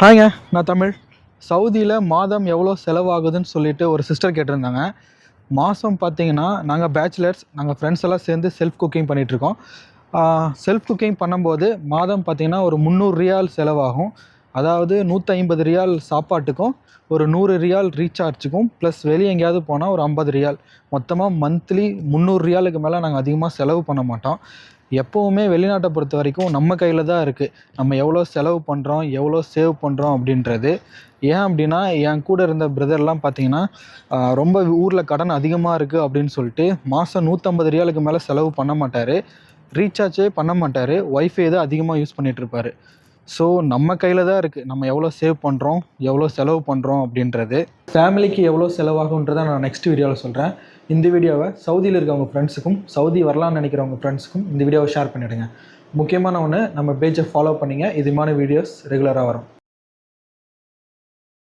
ஹாய்ங்க. நான் தமிழ். சவுதியில் மாதம் எவ்வளோ செலவாகுதுன்னு சொல்லிட்டு ஒரு சிஸ்டர் கேட்டிருந்தாங்க. மாதம் பார்த்தீங்கன்னா நாங்கள் பேச்சுலர்ஸ் நாங்கள் ஃப்ரெண்ட்ஸ் எல்லாம் சேர்ந்து செல்ஃப் குக்கிங் பண்ணிகிட்ருக்கோம் செல்ஃப் குக்கிங் பண்ணும்போது மாதம் பார்த்தீங்கன்னா ஒரு முந்நூறு ரியால் செலவாகும். அதாவது நூற்றி ஐம்பது ரியால் சாப்பாட்டுக்கும் ஒரு நூறு ரியால் ரீசார்ஜுக்கும் ப்ளஸ் வெளியே எங்கேயாவது போனால் ஒரு ஐம்பது ரியால். மொத்தமாக மந்த்லி முந்நூறு ரியாலுக்கு மேலே நாங்கள் அதிகமாக செலவு பண்ண மாட்டோம். எப்போவுமே வெளிநாட்டை பொறுத்த வரைக்கும் நம்ம கையில் தான் இருக்குது நம்ம எவ்வளோ செலவு பண்ணுறோம் எவ்வளோ சேவ் பண்ணுறோம் அப்படின்றது. ஏன் அப்படின்னா என் கூட இருந்த பிரதர்லாம் பார்த்தீங்கன்னா ரொம்ப ஊரில் கடன் அதிகமாக இருக்குது அப்படின்னு சொல்லிட்டு மாதம் நூற்றம்பது ரியாலுக்கு மேலே செலவு பண்ண மாட்டார். ரீசார்ஜே பண்ண மாட்டார். ஒய்ஃபை தான் அதிகமாக யூஸ் பண்ணிட்டு ஸோ நம்ம கையில் தான் இருக்குது நம்ம எவ்வளோ சேவ் பண்ணுறோம் எவ்வளோ செலவு பண்ணுறோம் அப்படின்றது. ஃபேமிலிக்கு எவ்வளோ செலவாகுன்றதை நான் நெக்ஸ்ட் வீடியோவில் சொல்கிறேன் இந்த வீடியோவை சவுதியில் இருக்கவங்க ஃப்ரெண்ட்ஸுக்கும் சவுதி வரலாம்னு நினைக்கிறவங்க ஃப்ரெண்ட்ஸுக்கும் இந்த வீடியோவை ஷேர் பண்ணிவிடுங்க முக்கியமான ஒன்று நம்ம பேஜை ஃபாலோ பண்ணிங்க. இதுமான வீடியோஸ் ரெகுலராக வரும்.